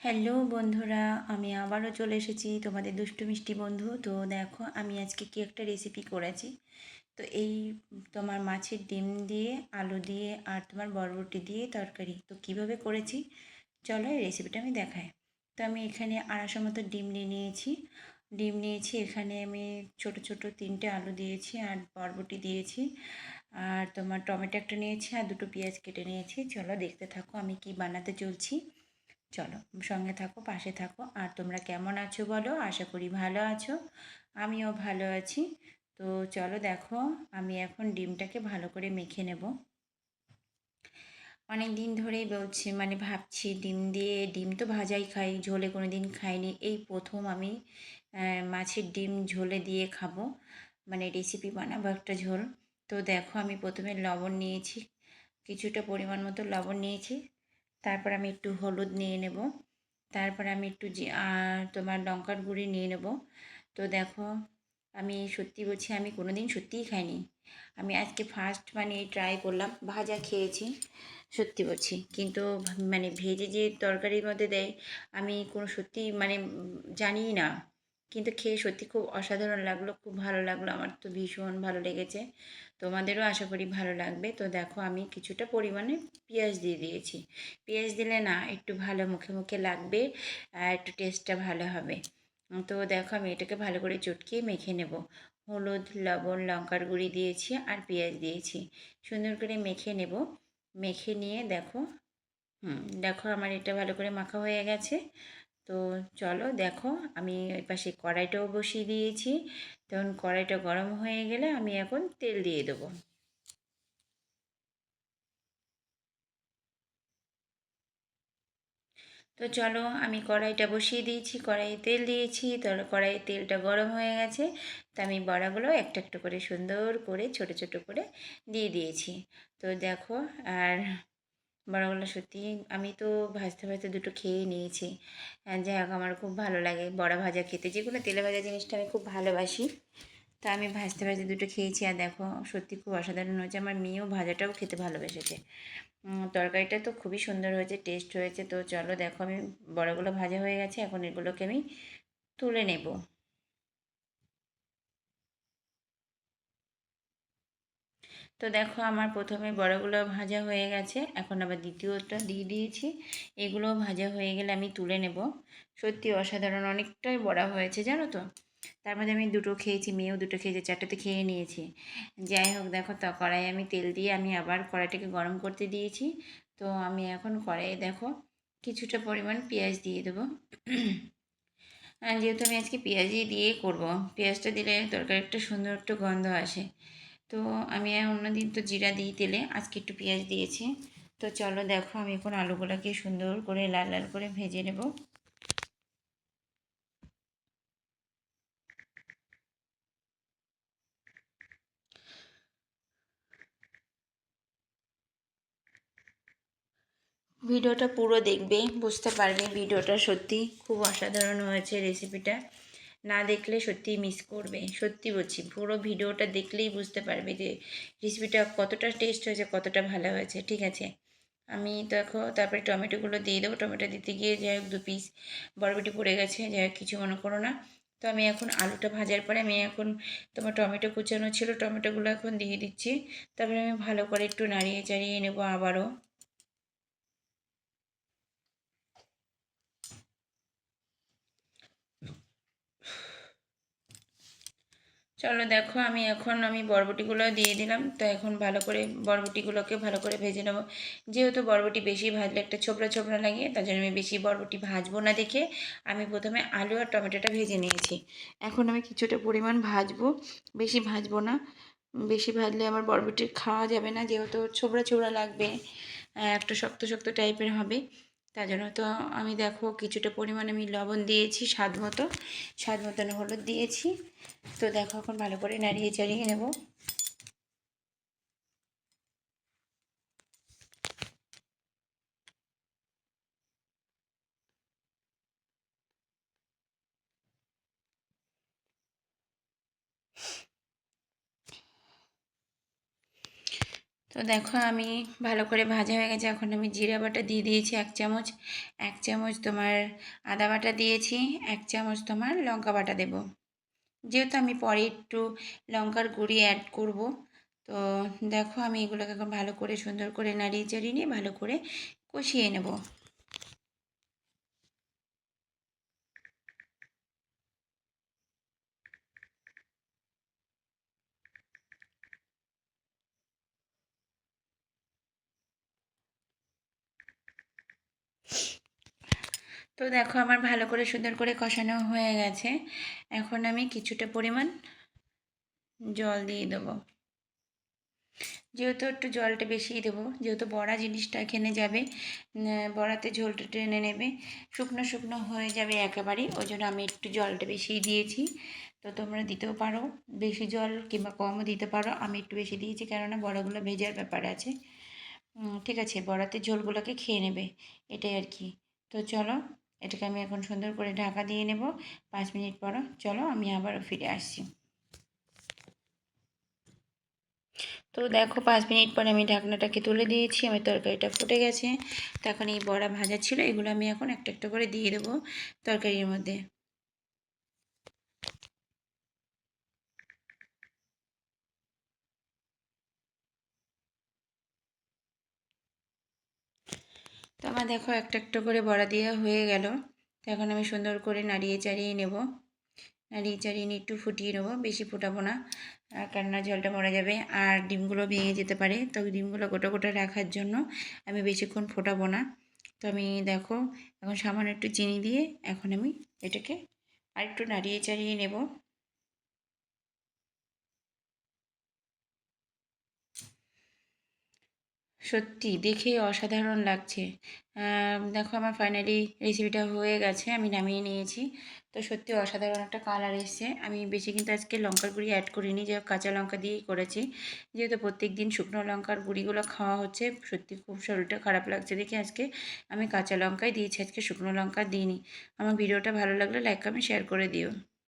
Hello বন্ধুরা, আমি আবারও চলে এসেছি তোমাদের দুষ্টু মিষ্টি বন্ধু। তো দেখো, আমি আজকে কি একটা রেসিপি করেছি। তো এই তোমার মাছের ডিম দিয়ে, আলু দিয়ে আর তোমার বরবটি দিয়ে তরকারি। তো কীভাবে করেছি? চলো এই রেসিপিটা আমি দেখাই। তো আমি এখানে আড়াইশো মতো ডিম নিয়ে নিয়েছি। ডিম নিয়েছি, এখানে আমি ছোট ছোট তিনটে আলু দিয়েছি আর বরবটি দিয়েছি। আর তোমার টমেটো একটা নিয়েছি আর দুটো পেঁয়াজ কেটে নিয়েছি। চলো দেখতে থাকো আমি কি বানাতে চলছি। চলো, সঙ্গে থাকো, পাশে থাকো। আর তোমরা কেমন আছো বলো? আশা করি ভালো আছো। আমিও ভালো আছি। তো চলো দেখো, আমি এখন ডিমটাকে ভালো করে মেখে নেব। অনেক দিন ধরেই বলছি মানে ভাবছি ডিম দিয়ে, ডিম তো ভাজাই খাই, ঝোলে কোনো দিন খাইনি। এই প্রথম আমি মাছের ডিম ঝোলে দিয়ে খাব। মানে রেসিপি বানাবো একটা ঝোল। তো দেখো, আমি প্রথমে লবণ নিয়েছি। কিছুটা পরিমাণ মতো লবণ নিয়েছি। তারপর আমি একটু হলুদ নিয়ে নেব। তারপর আমি একটু তোমার লঙ্কার গুঁড়ি নিয়ে নেব। তো দেখো, আমি সত্যি বলছি, আমি কোনো দিন সত্যিই খাইনি। আমি আজকে ফার্স্ট মানে ট্রাই করলাম, ভাজা খেয়েছি, সত্যি বলছি। কিন্তু মানে ভেজে যে তরকারির মধ্যে দেয়, আমি কোনো সত্যি মানে জানিই না। কিন্তু খেয়ে সত্যি খুব অসাধারণ লাগল, খুব ভালো লাগল। আমার তো ভীষণ ভালো লেগেছে। তোমাদেরও আশা করি ভালো লাগবে। তো দেখো, আমি কিছুটা পরিমাণে পেঁয়াজ দিয়ে দিয়েছি। পেঁয়াজ দিলে না একটু ভালো মুখে মুখে লাগবে আর একটু টেস্টটা ভালো হবে। তো দেখো, আমি এটাকে ভালো করে চটকিয়ে মেখে নেব। হলুদ, লবণ, লঙ্কার গুঁড়ি দিয়েছি আর পেঁয়াজ দিয়েছি। সুন্দর করে মেখে নেব। মেখে নিয়ে দেখো, হুম, দেখো আমার এটা ভালো করে মাখা হয়ে গেছে। তো চলো দেখো, আমি ওই পাশে কড়াইটাও বসিয়ে দিয়েছি। তখন কড়াইটা গরম হয়ে গেলে আমি এখন তেল দিয়ে দেবো। তো চলো, আমি কড়াইটা বসিয়ে দিয়েছি, কড়াইয়ে তেল দিয়েছি। তাহলে কড়াইয়ে তেলটা গরম হয়ে গেছে। তা আমি বড়াগুলো একটা একটা করে সুন্দর করে, ছোট ছোট করে দিয়ে দিয়েছি। তো দেখো, আর বড়াগুলো সত্যি আমি তো ভাজতে ভাজতে দুটো খেয়ে নিয়েছি। যাই হোক আমার খুব ভালো লাগে বড়া ভাজা খেতে। যেগুলো তেলে ভাজা জিনিসটা আমি খুব ভালোবাসি। তা আমি ভাজতে ভাজতে দুটো খেয়েছি। আর দেখো, সত্যি খুব অসাধারণ হয়েছে। আমার মেয়েও ভাজাটাও খেতে ভালোবেসেছে। তরকারিটা তো খুবই সুন্দর হয়েছে টেস্ট হয়েছে। তো চলো দেখো, আমি বড়গুলো ভাজা হয়ে গেছে। এখন এগুলোকে আমি তুলে নেব। তো দেখো আমার প্রথমে বড়গুলো ভাজা হয়ে গেছে, এখন আবার দ্বিতীয়টা দিয়ে দিয়েছি। এগুলো ভাজা হয়ে গেলে আমি তুলে নেব। সত্যি অসাধারণ, অনেকটাই বড়া হয়েছে, জানো তো? তার মধ্যে আমি দুটো খেয়েছি, মেয়েও দুটো খেয়েছে, চারটাতে খেয়ে নিয়েছি। যাই হোক, দেখো তা কড়াই আমি তেল দিয়ে আমি আবার কড়াইটাকে গরম করতে দিয়েছি। তো আমি এখন কড়াইয়ে দেখো কিছুটা পরিমাণ পেঁয়াজ দিয়ে দেবো। যেহেতু আমি আজকে পেঁয়াজই দিয়ে করব, পেঁয়াজটা দিলে তরকারি একটা সুন্দর একটা গন্ধ আসে। তো আমি অন্যদিন তো জিরা দিই তেলে, আজকে একটু পেঁয়াজ দিয়েছি। তো চলো দেখো আমি এখন আলুগুলোকে সুন্দর করে লাল লাল করে ভেজে নেব। ভিডিওটা পুরো দেখবে, বুঝতে পারবে ভিডিওটা সত্যি খুব অসাধারণ হয়েছে রেসিপিটা। না দেখলে সত্যি মিস করবে। সত্যি বলছি, পুরো ভিডিওটা দেখলেই বুঝতে পারবে যে রেসিপিটা কতটা টেস্ট হয়েছে, কতটা ভালো হয়েছে, ঠিক আছে? আমি দেখো তারপরে টমেটোগুলো দিয়ে দেবো। টমেটো দিতে গিয়ে যাই হোক দু পিস বরবটি পড়ে গেছে, যাই হোক কিছু মনে করো না। তো আমি এখন আলুটা ভাজার পরে আমি এখন তোমার টমেটো কুচানো ছিল, টমেটোগুলো এখন দিয়ে দিচ্ছি। তারপরে আমি ভালো করে একটু নাড়িয়ে চাড়িয়ে নেব আবারও। চলো দেখো, আমি এখন আমি বরবটিগুলো দিয়ে দিলাম। তো এখন ভালো করে বরবটিগুলোকে ভালো করে ভেজে নেব। যেহেতু বরবটি বেশি ভাজলে একটা ছোবড়া ছোবড়া লাগে, তার জন্য আমি বেশি বরবটি ভাজবো না দেখে। আমি প্রথমে আলু আর টমেটোটা ভেজে নিয়েছি। এখন আমি কিছুটা পরিমাণ ভাজবো। বেশি ভাজবো না। বেশি ভাজলে আমার বরবটি খাওয়া যাবে না, যেহেতু ছোবড়া ছোবড়া লাগবে একটা শক্ত শক্ত টাইপের হবে। তার জন্য তো আমি দেখো কিছুটা পরিমাণে আমি লবণ দিয়েছি, স্বাদ মতো। স্বাদ মতন হলুদ দিয়েছি। তো দেখো এখন ভালো করে নাড়িয়ে চাড়িয়ে নেব। তো দেখো আমি ভালো করে ভাজা হয়ে গেছে। এখন আমি জিরা বাটা দিয়ে দিয়েছি এক চামচ। এক চামচ তোমার আদা বাটা দিয়েছি। এক চামচ তোমার লঙ্কা বাটা দেব। যেহেতু আমি পরে একটু লঙ্কার গুঁড়ি অ্যাড করব, তো দেখো আমি এগুলোকে এখন ভালো করে সুন্দর করে নাড়িয়ে চাড়িয়ে নিয়ে ভালো করে কষিয়ে নেব। তো দেখো আমার ভালো করে সুন্দর করে কষানো হয়ে গেছে। এখন আমি কিছুটা পরিমাণ জল দিয়ে দেবো। যেহেতু একটু জলটা বেশিই দেবো, যেহেতু বড়া জিনিসটা এখানে যাবে বড়াতে ঝোলটা টেনে নেবে, শুকনো শুকনো হয়ে যাবে একেবারেই ওই জন্য আমি একটু জলটা বেশিই দিয়েছি। তো তোমরা দিতেও পারো, বেশি জল কিংবা কমও দিতে পারো, আমি একটু বেশি দিয়েছি কেননা বড়াগুলো ভেজার ব্যাপার আছে। ঠিক আছে, বড়াতে ঝোলগুলোকে খেয়ে নেবে, এটাই আর কি। তো চলো এটাকে আমি এখন সুন্দর করে ঢাকা দিয়ে নেব। পাঁচ মিনিট পর চলো আমি আবারও ফিরে আসছি। তো দেখো, পাঁচ মিনিট পরে আমি ঢাকনাটাকে তুলে দিয়েছি, আমার তরকারিটা ফুটে গেছে। তখন এই বড়া ভাজা ছিল, এগুলো আমি এখন একটা একটা করে দিয়ে দেবো তরকারির মধ্যে। তো আমার দেখো একটা একটা করে বড়া দেওয়া হয়ে গেল। তো এখন আমি সুন্দর করে নাড়িয়ে চাড়িয়ে নেব। নাড়িয়ে চাড়িয়ে নিয়ে একটু ফুটিয়ে নেব, বেশি ফোটাবো না। কেননা জলটা মরে যাবে। আর ডিমগুলো ভেঙে যেতে পারে। তো ডিমগুলো গোটা গোটা রাখার জন্য আমি বেশিক্ষণ ফোটাবো না। তো আমি দেখো এখন সামান্য একটু চিনি দিয়ে এখন আমি এটাকে আরেকটু নাড়িয়ে চাড়িয়ে নেব। সত্যি দেখে অসাধারণ লাগছে। দেখো আমার ফাইনালি রেসিপিটা হয়ে গেছে, আমি নামিয়ে নিয়েছি। তো সত্যি অসাধারণ একটা কালার এসছে। আমি বেশি কিন্তু আজকে লঙ্কার গুঁড়ি অ্যাড করিনি, যে কাঁচা লঙ্কা দিয়েই করেছি। যেহেতু প্রত্যেক দিন শুকনো লঙ্কার গুঁড়িগুলো খাওয়া হচ্ছে, সত্যি খুব শরীরটা খারাপ লাগছে দেখে আজকে আমি কাঁচা লঙ্কাই দিয়েছি, আজকে শুকনো লঙ্কা দিইনি। আমার ভিডিওটা ভালো লাগলে লাইক আমি শেয়ার করে দিও।